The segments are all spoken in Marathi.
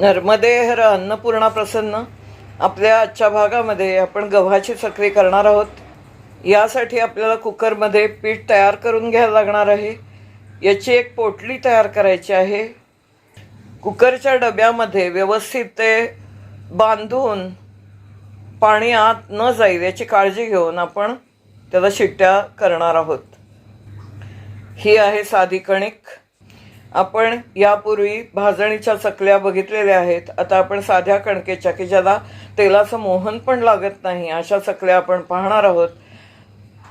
नर्मदे हर अन्नपूर्णा प्रसन्न. आपल्या आजच्या भागामध्ये आपण गव्हाची चकली करणार आहोत. यासाठी आपल्याला कुकरमध्ये पीठ तयार करून घ्यायला लागणार आहे. याची एक पोटली तयार करायची आहे. कुकरच्या डब्यामध्ये व्यवस्थित ते बांधून पाणी आत न जाईल याची काळजी घेऊन आपण त्याला शिट्ट्या करणार आहोत. ही आहे साधी कणिक. आपण यापूर्वी भाजणीच्या चकल्या बघितलेल्या आहेत. आता आपण साध्या कणकेच्या की ज्याला तेलाचं मोहन पण लागत नाही अशा चकल्या आपण पाहणार आहोत.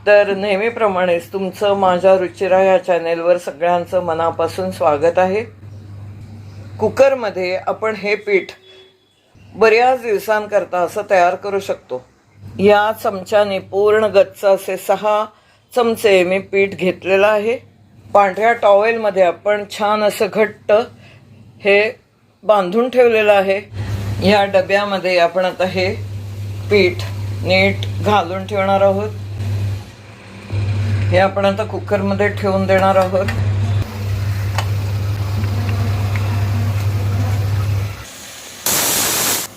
तर नेहमीप्रमाणेच तुमचं माझ्या रुचिरा या चॅनेलवर सगळ्यांचं मनापासून स्वागत आहे. कुकरमध्ये आपण हे पीठ बऱ्याच दिवसांकरता असं तयार करू शकतो. या चमच्याने पूर्ण गच्च असे सहा चमचे मी पीठ घेतलेलं आहे. पांढऱ्या टॉवेलमध्ये आपण छान असं घट्ट हे बांधून ठेवलेलं आहे. या डब्यामध्ये आपण आता हे पीठ नीट घालून ठेवणार आहोत. हे आपण आता कुकरमध्ये ठेवून देणार आहोत.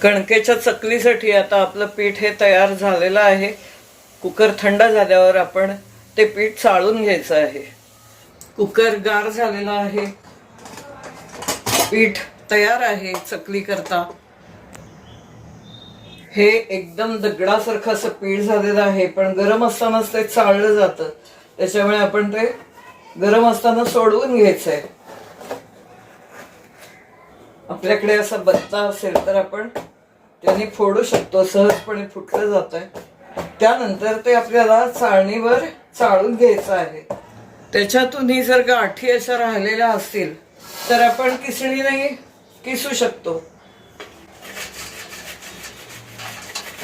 कणकेच्या चकलीसाठी आता आपलं पीठ हे तयार झालेलं आहे. कुकर थंड झाल्यावर आपण ते पीठ चाळून घ्यायचं आहे. कुकर गार झालेला आहे. पीठ तयार आहे चकली करता हे एकदम दगडासारखं असं पीठ झालेलं आहे पण गरम असतानाच ते चाळलं जातं. त्याच्यामुळे आपण ते गरम असताना सोडवून घ्यायचंय. आपल्याकडे असा बत्ता असेल तर आपण त्याने फोडू शकतो सहजपणे फुटलं जात आहे त्यानंतर ते आपल्याला चाळणीवर चाळून घ्यायचं आहे. त्याच्यातूनही जर गाठी अशा राहिलेल्या असतील तर आपण किसणीने किसू शकतो.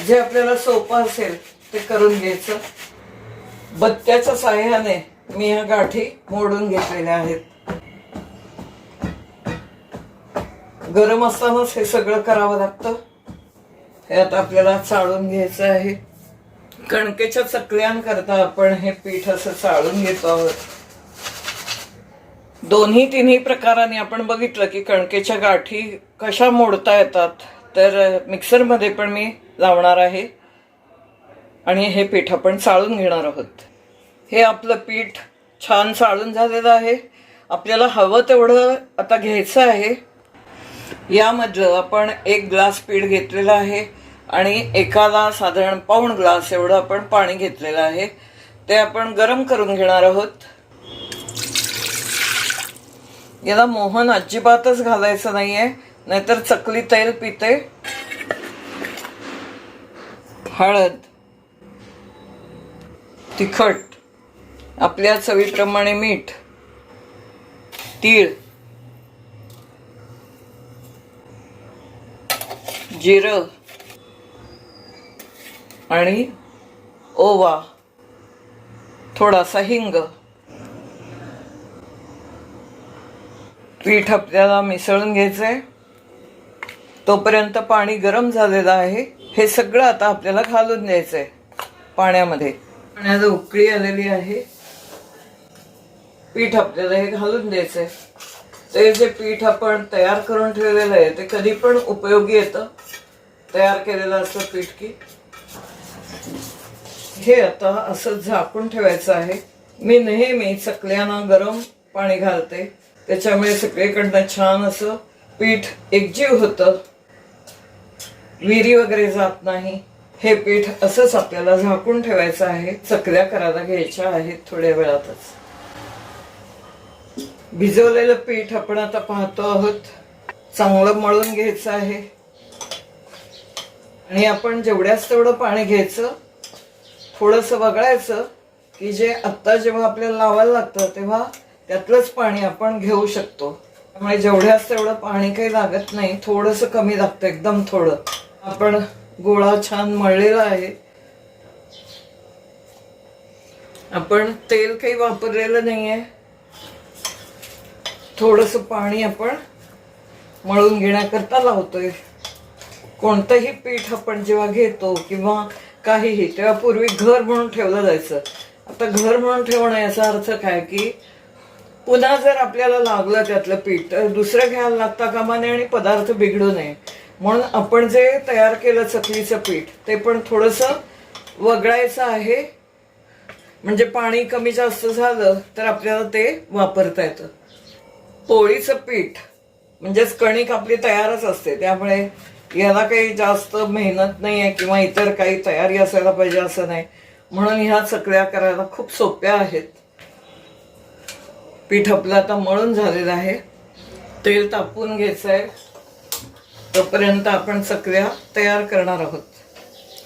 जे आपल्याला सोपं असेल ते करून घ्यायचं. बत्त्याच्या साह्याने मी ह्या गाठी मोडून घेतलेल्या आहेत. गरम असतानाच हे सगळं करावं लागतं. हे आता आपल्याला चाळून घ्यायचं आहे. कणकेच्या चकल्यांकरता आपण हे पीठ असं चाळून घेतो आहोत. दोन्ही तिन्ही प्रकाराने आपण बघितलं की कणकेच्या गाठी कशा मोडता येतात तर मिक्सरमध्ये पण मी लावणार आहे. आणि हे पीठ आपण चाळून घेणार आहोत. हे आपलं पीठ छान चाळून झालेलं आहे. आपल्याला हवं तेवढं आता घ्यायचं आहे. यामधलं आपण एक ग्लास पीठ घेतलेलं आहे आणि एकाला साधारण पाऊण ग्लास एवढं आपण पाणी घेतलेलं आहे. ते आपण गरम करून घेणार आहोत. याला मोहन अजिबातच घालायचं नाहीये नाहीतर चकली तेल पिते. हळद. तिखट. आपल्या चवीप्रमाणे मीठ. तीळ. जिरं. आणि ओवा. थोडासा हिंग. पीठ आपल्याला मिसळून घ्यायचं आहे तोपर्यंत पाणी गरम झालेलं आहे. हे सगळं आता आपल्याला घालून द्यायचं आहे पाण्यामध्ये. पाण्याला उकळी आलेली आहे. पीठ आपल्याला हे घालून द्यायचंय. ते जे पीठ आपण तयार करून ठेवलेलं आहे ते कधी पण उपयोगी येतं. तयार केलेलं असतं पीठ की. हे आता असं झाकून ठेवायचं आहे. मी नेहमी चकल्यांना गरम पाणी घालते. त्याच्यामुळे सगळीकडनं छान असं पीठ एकजीव होतं. विरी वगैरे जात नाही. हे पीठ असंच आपल्याला झाकून ठेवायचं आहे. चकऱ्या करायला घ्यायच्या आहेत थोड्या वेळातच. भिजवलेलं पीठ आपण आता पाहतो आहोत. चांगलं मळून घ्यायचं आहे. आणि आपण जेवढ्याच तेवढं पाणी घ्यायचं थोडंसं वगळायचं की जे आत्ता जेव्हा आपल्याला लावायला लागतं तेव्हा त्यातलंच पाणी आपण घेऊ शकतो. त्यामुळे जेवढ्याच तेवढं पाणी काही लागत नाही. थोडंसं कमी लागतं एकदम थोडं. आपण गोळा छान मळलेला आहे. आपण तेल काही वापरलेलं नाहीये. थोडस पाणी आपण मळून घेण्याकरता लावतोय. कोणतंही पीठ आपण जेव्हा घेतो किंवा काहीही तेव्हा पूर्वी घर म्हणून ठेवलं जायचं. आता घर म्हणून ठेवणं याचा अर्थ काय की पुन्हा जर आपल्याला लागलं त्यातलं पीठ तर दुसरं घ्यायला लागता कामा नये आणि पदार्थ बिघडू नये. म्हणून आपण जे तयार केलं चकलीचं पीठ ते पण थोडंसं वगळायचं आहे. म्हणजे पाणी कमी जास्त झालं तर आपल्याला ते वापरता येतं. पोळीचं पीठ म्हणजेच कणिक आपली तयारच असते. त्यामुळे याला काही जास्त मेहनत नाही आहे किंवा इतर काही तयारी असायला पाहिजे असं नाही. म्हणून ह्या चकल्या करायला खूप सोप्या आहेत. पीठ आपलं आता मळून झालेलं आहे. तेल तापवून घ्यायचं आहे तोपर्यंत आपण चकल्या तयार करणार आहोत.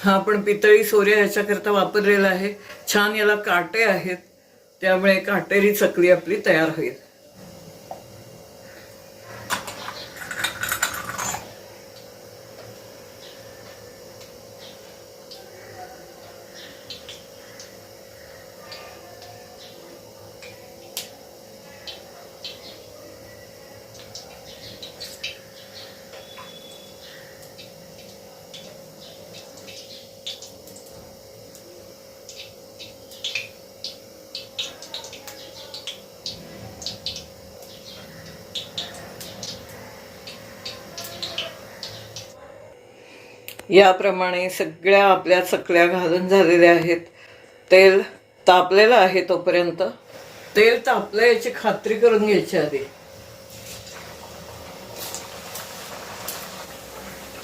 हा आपण पितळी सोऱ्या ह्याच्याकरता वापरलेला आहे. छान याला काटे आहेत. त्यामुळे काटेरी चकली आपली तयार होईल. याप्रमाणे सगळ्या आपल्या चकल्या घालून झालेल्या आहेत. तेल तापलेलं आहे तोपर्यंत. तेल तापलं याची खात्री करून घ्यायची आधी.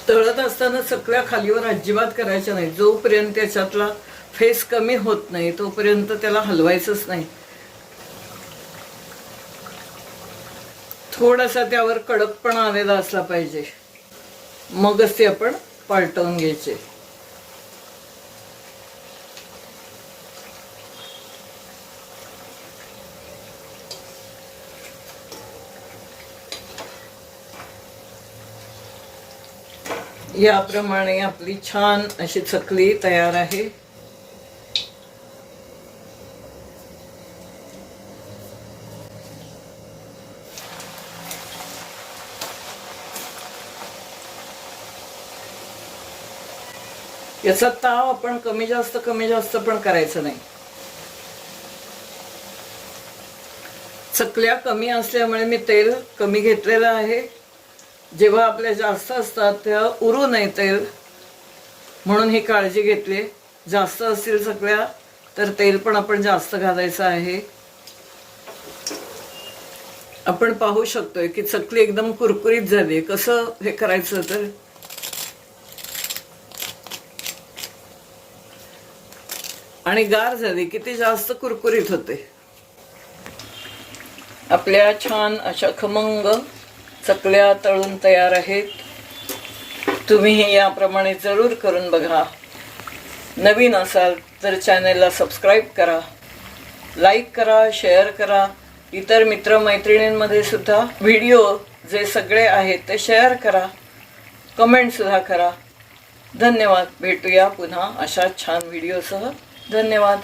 तळत असताना चकल्या खालीवर अजिबात करायच्या नाही जोपर्यंत त्याच्यातला फेस कमी होत नाही तोपर्यंत त्याला हलवायचंच नाही. थोडासा त्यावर कडकपणा आलेला असला पाहिजे. मगच ते आपण पलटवून घ्यायचे. याप्रमाणे आपली छान अशी चकली तयार आहे. याचा ताव आपण कमी जास्त कमी जास्त पण करायचं नाही. चकल्या कमी असल्यामुळे मी तेल कमी घेतलेलं आहे. जेव्हा आपल्या जास्त असतात तेव्हा उरू नये तेल. म्हणून ही काळजी घेतली. जास्त असतील चकल्या तर तेल पण आपण जास्त घालायचं आहे. आपण पाहू शकतोय की चकली एकदम कुरकुरीत झाली. कसं हे करायचं तर? आणि गार झाली किती जास्त कुरकुरीत होते. आपल्या छान अशा खमंग चकल्या तळून तयार आहेत. तुम्हीही याप्रमाणे जरूर करून बघा. नवीन असाल तर चॅनेलला सबस्क्राईब करा. लाईक करा शेअर करा. इतर मित्रमैत्रिणींमध्ये सुद्धा व्हिडिओ जे सगळे आहेत ते शेअर करा. कमेंटसुद्धा करा. धन्यवाद. भेटूया पुन्हा अशा छान व्हिडिओसह धन्यवाद.